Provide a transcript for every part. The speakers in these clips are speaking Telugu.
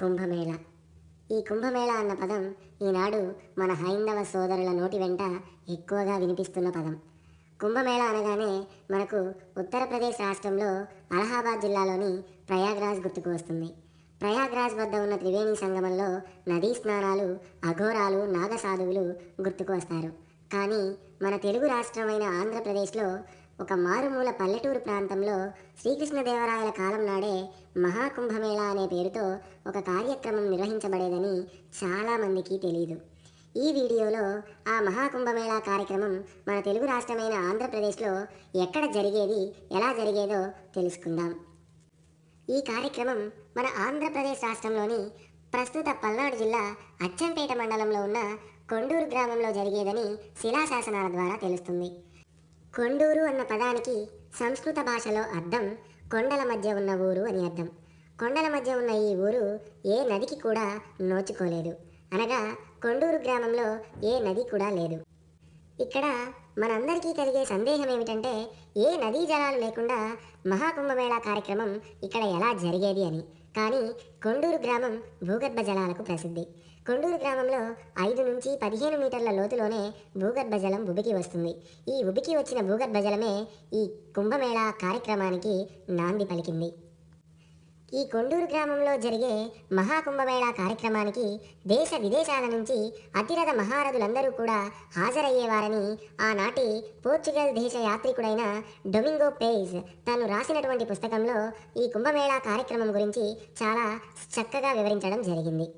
కుంభమేళ. ఈ కుంభమేళ అన్న పదం ఈనాడు మన హైందవ సోదరుల నోటి వెంట ఎక్కువగా వినిపిస్తున్న పదం. కుంభమేళ అనగానే మనకు ఉత్తరప్రదేశ్ రాష్ట్రంలో అలహాబాద్ జిల్లాలోని ప్రయాగ్రాజ్ గుర్తుకు వస్తుంది. ప్రయాగ్రాజ్ వద్ద ఉన్న త్రివేణి సంగమంలో నదీ స్నానాలు అఘోరాలు నాగసాధువులు గుర్తుకు వస్తారు. కానీ మన తెలుగు రాష్ట్రమైన ఆంధ్రప్రదేశ్లో ఒక మారుమూల పల్లెటూరు ప్రాంతంలో శ్రీకృష్ణదేవరాయల కాలం నాడే మహాకుంభమేళ అనే పేరుతో ఒక కార్యక్రమం నిర్వహించబడేదని చాలామందికి తెలియదు ఈ వీడియోలో ఆ మహాకుంభమేళా కార్యక్రమం మన తెలుగు రాష్ట్రమైన ఆంధ్రప్రదేశ్లో ఎక్కడ జరిగేది ఎలా జరిగేదో తెలుసుకుందాం. ఈ కార్యక్రమం మన ఆంధ్రప్రదేశ్ రాష్ట్రంలోని ప్రస్తుత పల్నాడు జిల్లా అచ్చంపేట మండలంలో ఉన్న కొండూరు గ్రామంలో జరిగేదని శిలాశాసనాల ద్వారా తెలుస్తుంది. కొండూరు అన్న పదానికి సంస్కృత భాషలో అర్థం కొండల మధ్య ఉన్న ఊరు అని అర్థం. కొండల మధ్య ఉన్న ఈ ఊరు ఏ నదికి కూడా నోచుకోలేదు. అనగా కొండూరు గ్రామంలో ఏ నది కూడా లేదు. ఇక్కడ మనందరికీ కలిగే సందేహం ఏమిటంటే ఏ నదీ జలాలు లేకుండా మహాకుంభమేళా కార్యక్రమం ఇక్కడ ఎలా జరిగేది అని. కానీ కొండూరు గ్రామం భూగర్భ జలాలకు ప్రసిద్ధి. కొండూరు గ్రామంలో ఐదు నుంచి పదిహేను మీటర్ల లోతులోనే భూగర్భ జలం ఉబికి వస్తుంది. ఈ ఉబికి వచ్చిన భూగర్భ జలమే ఈ కుంభమేళా కార్యక్రమానికి నాంది పలికింది. ఈ కొండూరు గ్రామంలో జరిగే మహాకుంభమేళా కార్యక్రమానికి దేశ విదేశాల నుంచి అతిరథ మహారథులందరూ కూడా హాజరయ్యేవారని ఆనాటి పోర్చుగల్ దేశ యాత్రికుడైన డొమింగో పేజ్ తాను రాసినటువంటి పుస్తకంలో ఈ కుంభమేళా కార్యక్రమం గురించి చాలా చక్కగా వివరించడం జరిగింది.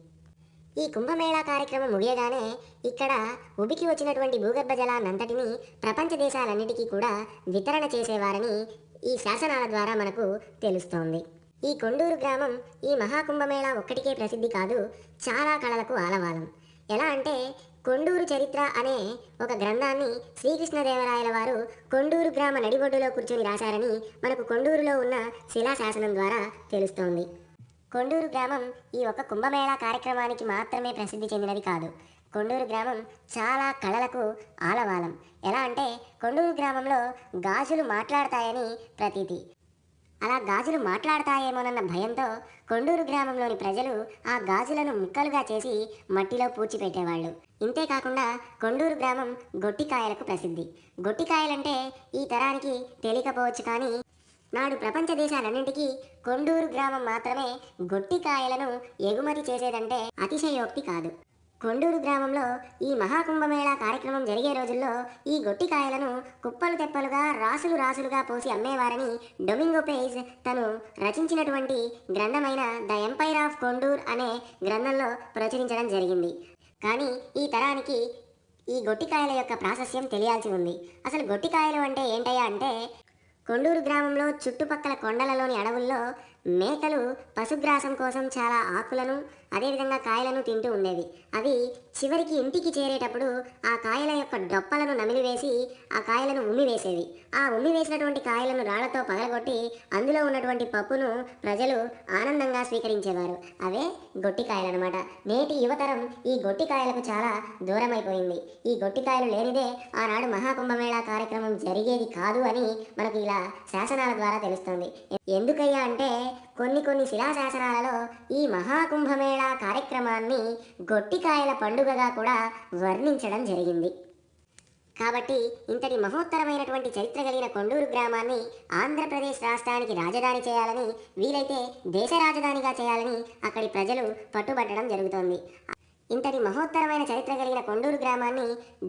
ఈ కుంభమేళా కార్యక్రమం ముగియగానే ఇక్కడ ఉబికి వచ్చినటువంటి భూగర్భ జలాన్నంతటినీ ప్రపంచ దేశాలన్నిటికీ కూడా వితరణ చేసేవారని ఈ శాసనాల ద్వారా మనకు తెలుస్తోంది. ఈ కొండూరు గ్రామం ఈ మహాకుంభమేళా ఒక్కటికే ప్రసిద్ధి కాదు చాలా కళలకు ఆలవాలం ఎలా అంటే కొండూరు చరిత్ర అనే ఒక గ్రంథాన్ని శ్రీకృష్ణదేవరాయల వారు కొండూరు గ్రామ నడిబొడ్డులో కూర్చొని రాశారని మనకు కొండూరులో ఉన్న శిలాశాసనం ద్వారా తెలుస్తోంది. కొండూరు గ్రామం ఈ ఒక కుంభమేళా కార్యక్రమానికి మాత్రమే ప్రసిద్ధి చెందినది కాదు. కొండూరు గ్రామం చాలా కళలకు ఆలవాలం ఎలా అంటే కొండూరు గ్రామంలో గాజులు మాట్లాడతాయని ప్రతీతి. అలా గాజులు మాట్లాడతాయేమోనన్న భయంతో కొండూరు గ్రామంలోని ప్రజలు ఆ గాజులను ముక్కలుగా చేసి మట్టిలో పూడ్చిపెట్టేవాళ్ళు. ఇంతేకాకుండా కొండూరు గ్రామం గొట్టికాయలకు ప్రసిద్ధి. గొట్టికాయలంటే ఈ తరానికి తెలియకపోవచ్చు కానీ నాడు ప్రపంచ దేశాలన్నింటికీ కొండూరు గ్రామం మాత్రమే గొట్టికాయలను ఎగుమతి చేసేదంటే అతిశయోక్తి కాదు. కొండూరు గ్రామంలో ఈ మహాకుంభమేళా కార్యక్రమం జరిగే రోజుల్లో ఈ గొట్టికాయలను కుప్పలు తెప్పలుగా రాసులు రాసులుగా పోసి అమ్మేవారని డొమింగో పేజ్ తను రచించినటువంటి గ్రంథమైన ద ఎంపైర్ ఆఫ్ కొండూర్ అనే గ్రంథంలో ప్రచురించడం జరిగింది. కానీ ఈ తరానికి ఈ గొట్టికాయల యొక్క ప్రాశస్యం తెలియాల్సి ఉంది. అసలు గొట్టికాయలు అంటే ఏంటయ్యా అంటే కొండూరు గ్రామంలో చుట్టుపక్కల కొండలలోని అడవుల్లో మేకలు పశుగ్రాసం కోసం చాలా ఆకులను అదేవిధంగా కాయలను తింటూ ఉండేవి అవి చివరికి ఇంటికి చేరేటప్పుడు ఆ కాయల యొక్క డొప్పలను నమిలివేసి ఆ కాయలను ఉమ్మివేసేవి. ఆ ఉమ్మివేసినటువంటి కాయలను రాళ్ళతో పగలగొట్టి అందులో ఉన్నటువంటి పప్పును ప్రజలు ఆనందంగా స్వీకరించేవారు. అవే గొట్టికాయలు అనమాట నేటి యువతరం ఈ గొట్టికాయలకు చాలా దూరమైపోయింది. ఈ గొట్టికాయలు లేనిదే ఆనాడు మహాకుంభమేళా కార్యక్రమం జరిగేది కాదు అని మనకు ఇలా శాసనాల ద్వారా తెలుస్తుంది. ఎందుకయ్యా అంటే కొన్ని కొన్ని శిలాశాసనాలలో ఈ మహాకుంభమేళా కార్యక్రమాన్ని గొట్టికాయల పండుగగా కూడా వర్ణించడం జరిగింది. కాబట్టి ఇంతటి మహోత్తరమైనటువంటి చరిత్ర కలిగిన కొండూరు గ్రామాన్ని ఆంధ్రప్రదేశ్ రాష్ట్రానికి రాజధాని చేయాలని వీలైతే దేశ రాజధానిగా చేయాలని అక్కడి ప్రజలు పట్టుబట్టడం జరుగుతోంది. ఇంతటి మహోత్తరమైన చరిత్ర కలిగిన కొండూరు గ్రామాన్ని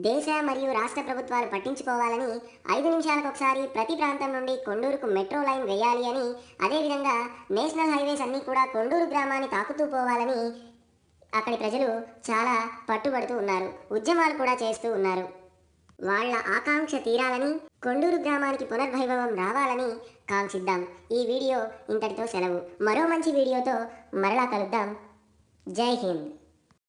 దేశ మరియు రాష్ట్ర ప్రభుత్వాలు పట్టించుకోవాలని ఐదు నిమిషాలకు ఒకసారి ప్రతి ప్రాంతం నుండి కొండూరుకు మెట్రో లైన్ వేయాలి అని అదేవిధంగా నేషనల్ హైవేస్ అన్నీ కూడా కొండూరు గ్రామాన్ని తాకుతూ పోవాలని అక్కడి ప్రజలు చాలా పట్టుబడుతూ ఉన్నారు ఉద్యమాలు కూడా చేస్తూ ఉన్నారు. వాళ్ళ ఆకాంక్ష తీరాలని కొండూరు గ్రామానికి పునర్వైభవం రావాలని కాంక్షిద్దాం. ఈ వీడియో ఇంతటితో సెలవు. మరో మంచి వీడియోతో మరలా కలుద్దాం. జై హింద్.